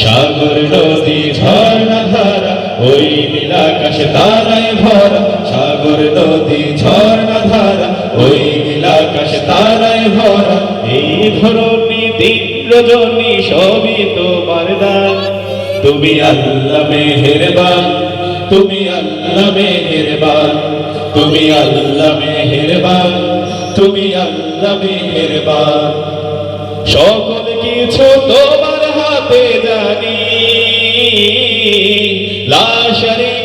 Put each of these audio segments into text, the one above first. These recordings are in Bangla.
সাগর নদী ঝর্ণা ধারা, ওই নীলাকাশ তারায় ভরা। সাগর নদী ঝর্ণা ধারা, ওই নীলাকাশ তারায় ভরা। এই ধরনী দিন রজনী সবই তোমার দান। তুমি আল্লাহ মেহেরবান, তুমি আল্লাহ মেহেরবান, তুমি আল্লাহ মেহেরবান, তুমি আল্লাহ মেহেরবান। সকল কিছু তোমার হাতে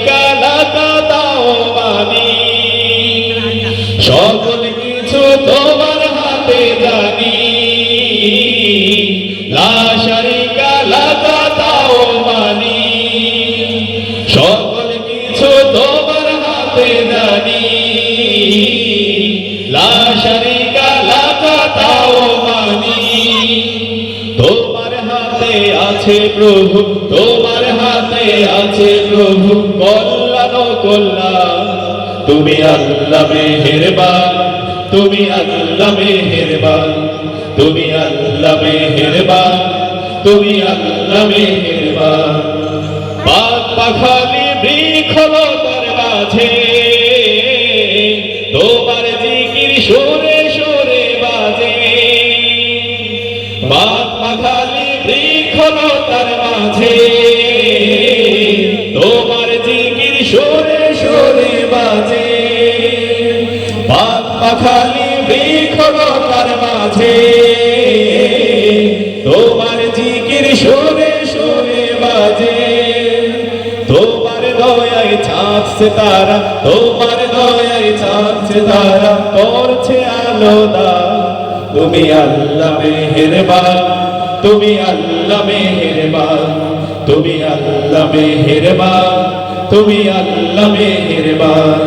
কালাকা তাও মানি। সকল কিছু তোমার হাতে জানি লাশারি কালাকা তাও মানি। সকল কিছু তোমার হাতে জানি লাশারি কালাকা তাও মানি। তোমার হাতে আছে প্রভু, তোমার হাতে আছে প্রভু, কল্যাণ কল্যাণ। তুমি আল্লাহ মেহেরবান, তুমি আল্লাহ মেহেরবান, তুমি আল্লাহ মেহেরবান, তুমি আল্লাহ মেহেরবান। পাক পাখালি বৃক্ষলতার মাঝে, তোমার জিকির সুরে সুরে বাজে। বাদ পাখালি বৃক্ষলতার মাঝে। তোমার জিকির সুরে সুরে বাজে। বাদ পাখালি বৃক্ষলতার মাঝে। তোমার জিকির সুরে সুরে বাজে। তোমার দয়ায় চাঁদছে তারা, তোমার দয়ায় চাঁদছে তারা, করছে আলোদা তুমি আল্লাহ মেহেরবান। তুমি আল্লাহ মেহেরবান, তুমি আল্লাহ মেহেরবান, তুমি আল্লাহ মেহেরবান।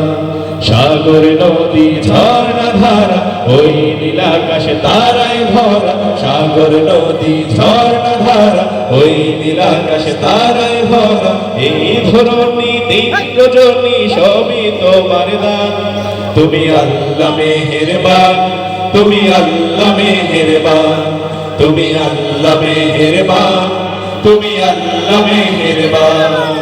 সাগর, নদী, ঝর্ণা, ধারা, ওই নীলাকাশে তারায় ভরা। সাগর, নদী, ঝর্ণা, ধারা, ওই নীলাকাশে তারায় ভরা। এই ধরনী দিন সবই তোমার দান। তুমি আল্লাহ মেহেরবান, তুমি আল্লাহ মেহেরবান। তুমি আল্লাহ মেহেরবান তুমি আল্লাহ মেহেরবান।